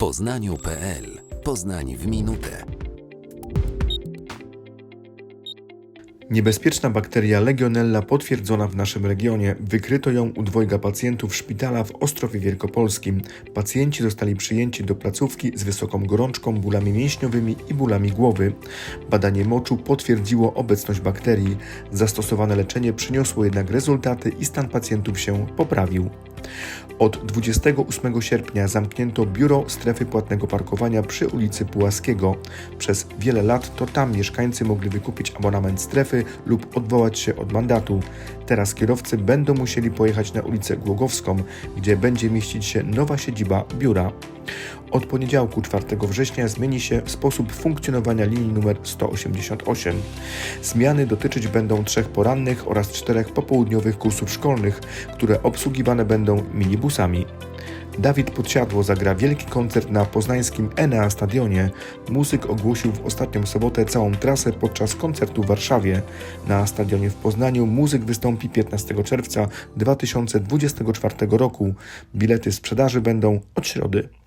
poznaniu.pl Poznań w minutę. Niebezpieczna bakteria Legionella potwierdzona w naszym regionie. Wykryto ją u dwojga pacjentów szpitala w Ostrowie Wielkopolskim. Pacjenci zostali przyjęci do placówki z wysoką gorączką, bólami mięśniowymi i bólami głowy. Badanie moczu potwierdziło obecność bakterii. Zastosowane leczenie przyniosło jednak rezultaty i stan pacjentów się poprawił. Od 28 sierpnia zamknięto biuro strefy płatnego parkowania przy ulicy Pułaskiego. Przez wiele lat to tam mieszkańcy mogli wykupić abonament strefy lub odwołać się od mandatu. Teraz kierowcy będą musieli pojechać na ulicę Głogowską, gdzie będzie mieścić się nowa siedziba biura. Od poniedziałku 4 września zmieni się sposób funkcjonowania linii numer 188. Zmiany dotyczyć będą trzech porannych oraz czterech popołudniowych kursów szkolnych, które obsługiwane będą minibusami. Dawid Podsiadło zagra wielki koncert na poznańskim Enea Stadionie. Muzyk ogłosił w ostatnią sobotę całą trasę podczas koncertu w Warszawie. Na stadionie w Poznaniu muzyk wystąpi 15 czerwca 2024 roku. Bilety sprzedaży będą od środy.